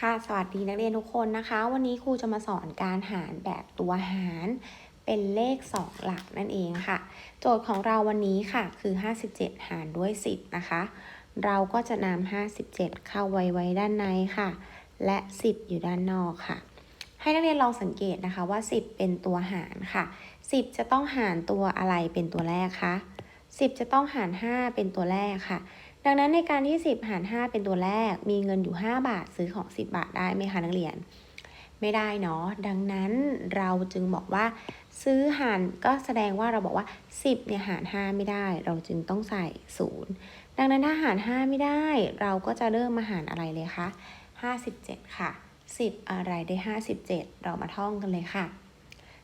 ค่ะ สวัสดีนักเรียนทุกคนนะคะ วันนี้ครูจะมาสอนการหารแบบตัวหารเป็นเลข 2 หลักนั่นเองค่ะ โจทย์ของเราวันนี้ค่ะคือ 57 หารด้วย 10 นะคะ เราก็จะนำ57 เข้าไว้ไว้ด้านในค่ะ และ 10 อยู่ด้านนอกค่ะ ให้นักเรียนลองสังเกตนะคะว่า 10 เป็นตัวหารค่ะ 10 จะต้องหารตัวอะไรเป็นตัวแรกคะ10 จะต้องหาร 5 เป็นตัวแรกค่ะ ดังนั้นในการที่ 10 หาร 5 เป็นตัวแรก มีเงินอยู่ 5 บาทซื้อของ 10 บาทได้ไหมคะนักเรียน ไม่ได้เนาะดังนั้นเราจึงบอกว่า ซื้อหารก็แสดงว่าเราบอกว่า 10เนี่ยหาร 5 ไม่ได้ เราจึงต้องใส่ 0 ดังนั้นถ้าหาร 5 ไม่ได้ เราก็จะเริ่มมาหารอะไรเลยคะ57 ค่ะ 10 อะไรได้ 57 เรามาท่องกันเลยค่ะ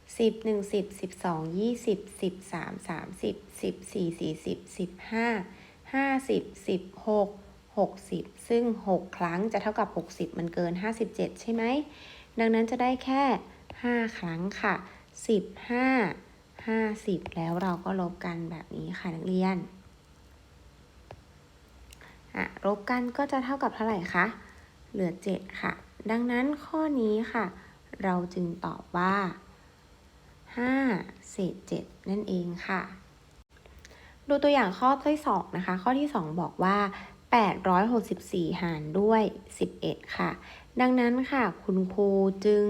10 1 10 12 20 10 3 30 10 4 40 15ห้าสิบสิบหกหกสิบ ซึ่งหกครั้งจะเท่ากับหกสิบมันเกินห้าสิบเจ็ดใช่ไหม ดังนั้นจะได้แค่ห้าครั้งค่ะสิบห้าห้าสิบแล้วเราก็ลบกันแบบนี้ค่ะนักเรียนอะลบกันก็จะเท่ากับเท่าไหร่คะ เหลือเจ็ดค่ะ ดังนั้นข้อนี้ค่ะ เราจึงตอบว่าห้าเศษเจ็ดนั่นเองค่ะ ดูตัวอย่างข้อที่2นะคะ ข้อที่ 2 บอกว่า 864 หารด้วย 11 ค่ะ ดังนั้นค่ะ คุณครูจึง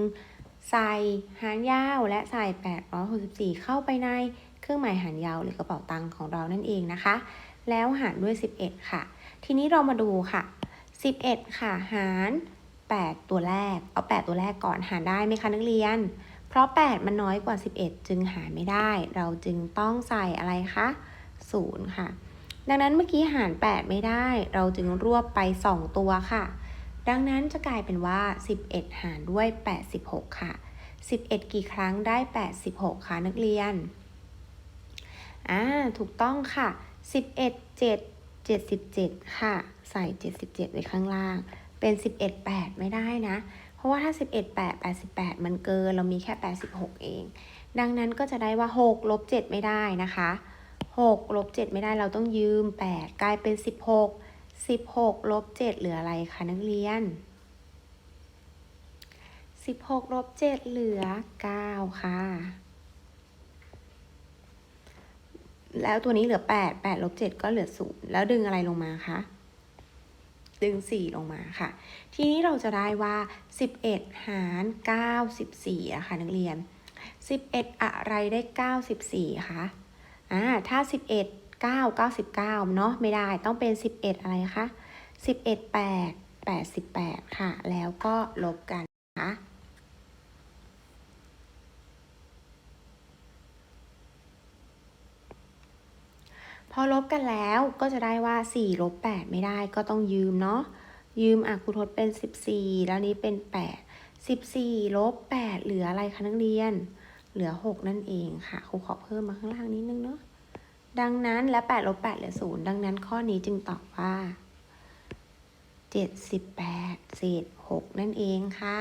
ใส่หารยาวและใส่ 864 เข้าไปในเครื่องหมายหารยาวหรือกระเป๋าตังค์ของเรานั่นเองนะคะ แล้วหารด้วย 11 ค่ะ ทีนี้เรามาดูค่ะ 11 ค่ะ หาร 8 ตัวแรก เอา 8 ตัวแรกก่อนหารได้ไหมคะนักเรียน เพราะ 8 มันน้อยกว่า 11 จึงหารไม่ได้ เราจึงต้องใส่อะไรคะ 0 ค่ะ ดังนั้นเมื่อกี้หาร 8 ไม่ได้ เราจึงรวบไป 2 ตัวค่ะ ดังนั้นจะกลายเป็นว่า 11 หารด้วย 86 ค่ะ 11 กี่ครั้งได้ 86 ค่ะนักเรียน อ่า ถูกต้องค่ะ 11 7 77 ค่ะ ใส่ 77 ไว้ข้างล่าง เป็น 11 8 ไม่ได้นะ เพราะว่าถ้า 11 8 88 มันเกิน เรามีแค่ 86 เอง ดังนั้นก็จะได้ว่า 6 ลบ 7 ไม่ได้นะคะ 6ลบ7ไม่ได้เราต้องยืม 8 กลายเป็น 16 16ลบ7เหลืออะไรคะนักเรียน 16ลบ7เหลือ 9 ค่ะ แล้วตัวนี้เหลือ 8 8ลบ7ก็เหลือ0แล้วดึงอะไรลงมาคะ ดึง 4 ลงมาค่ะ ทีนี้เราจะได้ว่า 11 หาร 94อะค่ะนักเรียน 11 อะไรได้ 94คะ อ่าถ้า 11 9 99เนาะไม่ได้ต้องเป็น 11 อะไรคะ11 8 88 ค่ะ แล้วก็ลบกันนะคะพอลบกันแล้วก็จะได้ว่า 4 ลบ 8 ไม่ได้ก็ต้องยืมเนาะยืมอะครูทดเป็น 14 แล้วนี้เป็น 8 14 ลบ 8 เหลืออะไรคะนักเรียน เหลือ 6 นั่นเองค่ะครูขอเพิ่มมาข้างล่างนิดนึงเนาะดังนั้นและ8ลบ8เหลือ0ดังนั้นข้อนี้จึงตอบว่า78เศษ6นั่นเองค่ะ